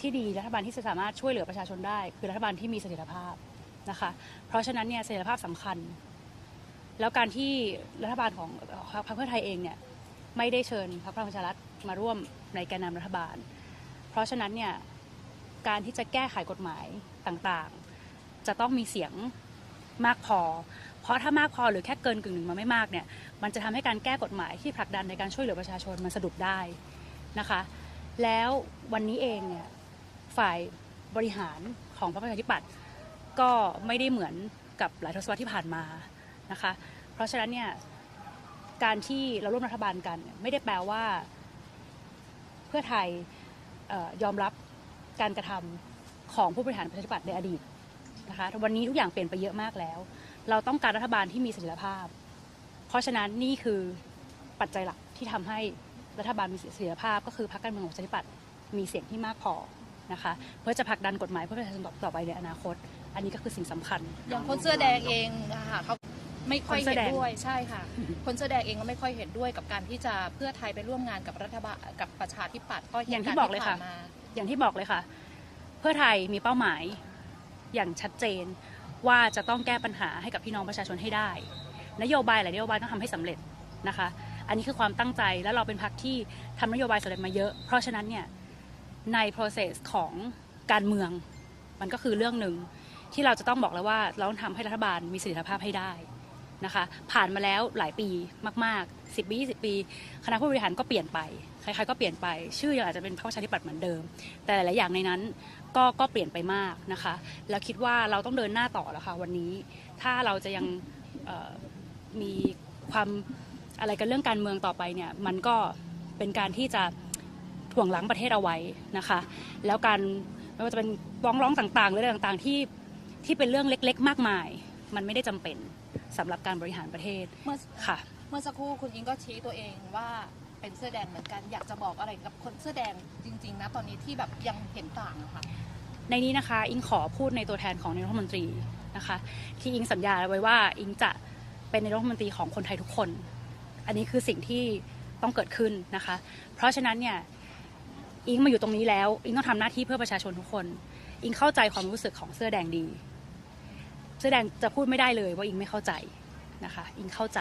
ที่ดีรัฐบาลที่จะสามารถช่วยเหลือประชาชนได้ คือรัฐบาลที่มีเสถียรภาพนะคะ เพราะฉะนั้นเนี่ยเสถียรภาพสำคัญ แล้วการที่รัฐบาลของพรรคเพื่อไทยเองเนี่ยไม่ได้เชิญพรรคพลังประชารัฐมาร่วมในแกนนำรัฐบาล เพราะฉะนั้นเนี่ยการที่จะแก้ไขกฎหมายต่างๆ จะต้องมีเสียงมากพอ เพราะถ้ามากพอหรือแค่เกินกึ่งหนึ่งมาไม่มากเนี่ย มันจะทำให้การแก้กฎหมายที่ผลักดันในการช่วยเหลือประชาชนมันสะดุดได้นะคะ แล้ววันนี้เองเนี่ย ฝ่ายบริหารของพรรคประชาธิปัตย์ก็ไม่ได้เหมือนกับหลายทศวรรษที่ผ่านมานะคะ เพราะฉะนั้นเนี่ยการที่เราร่วมรัฐบาลกัน ไม่ได้แปลว่าเพื่อไทยออยอมรับการกระทำของผู้บริหารประชาธิปัตย์ในอดีตนะคะวันนี้ทุกอย่างเปลี่ยนไปเยอะมากแล้ว เราต้องการรัฐบาลที่มีเสถียรภาพ เพราะฉะนั้นนี่คือปัจจัยหลักที่ทำให้รัฐบาลมีเสถียรภาพ ก็คือพรรคการเมืองของประชาธิปัตย์มีเสียงที่มากพอ นะคะเพื่อจะผลักดันกฎหมายเพื่อประชาชนต่อไปในอนาคต อันนี้ก็คือสิ่งสำคัญ อย่างคนเสื้อแดงเองอะค่ะเขาไม่ค่อยคนเสื้เห็อนแดงด้วยใช่ค่ะ คนเสื้อแดงเองก็ไม่ค่อยเห็นด้วยกับการที่จะเพื่อไทยไปร่วมงานกับรัฐบาลกับประชาธิปัตย์ก็เหอย่างตุที่การณ์บอกเลยค่ะผ่านมาอย่างที่บอกเลยค่ะ เพื่อไทยมีเป้าหมายอย่างชัดเจนว่าจะต้องแก้ปัญหาให้กับพี่น้องประชาชนให้ได้ นโยบายหลายนโยบายต้องทำให้สำเร็จนะคะ อันนี้คือความตั้งใจแล้วเราเป็นพรรคที่ทำนโยบายสำเร็จมาเยอะ เพราะฉะนั้นเนี่ย ใน process ของการเมือง มันก็คือเรื่องหนึ่งที่เราจะต้องบอกแล้วว่าเราต้องทำให้รัฐบาลมีเสถียรภาพให้ได้นะคะผ่านมาแล้วหลายปีมาก ๆ 10 ปี 20 ปี คณะผู้บริหารก็เปลี่ยนไป ใครๆก็เปลี่ยนไป ชื่อยังอาจจะเป็นพรรคประชาธิปัตย์เหมือนเดิม แต่หลายอย่างในนั้นก็ก็เปลี่ยนไปมากนะคะ แล้วคิดว่าเราต้องเดินหน้าต่อแล้วค่ะวันนี้ ถ้าเราจะยังมีความอะไรกันเรื่องการเมืองต่อไปเนี่ย มันก็เป็นการที่จะ ถ่วงล้างประเทศเอาไว้นะคะ แล้วการไม่ว่าจะเป็นฟ้องร้องต่างๆหรืออะไรต่างๆที่ที่เป็นเรื่องเล็กๆ มากมาย มันไม่ได้จำเป็นสำหรับการบริหารประเทศเมื่อค่ะ เมื่อสักครู่คุณอิงก็ชี้ตัวเองว่าเป็นเสื้อแดงเหมือนกันอยากจะบอกอะไรกับคนเสื้อแดงจริงๆนะตอนนี้ที่แบบยังเห็นต่างอะค่ะในนี้นะคะอิงขอพูดในตัวแทนของนายกรัฐมนตรีนะคะที่อิงสัญญาไว้ว่าอิงจะเป็นนายกรัฐมนตรีของคนไทยทุกคน อันนี้คือสิ่งที่ต้องเกิดขึ้นนะคะ เพราะฉะนั้นเนี่ย อิงมาอยู่ตรงนี้แล้ว อิงต้องทำหน้าที่เพื่อประชาชนทุกคน อิงเข้าใจความรู้สึกของเสื้อแดงดี เสื้อแดงจะพูดไม่ได้เลยว่าอิงไม่เข้าใจนะคะ อิงเข้าใจ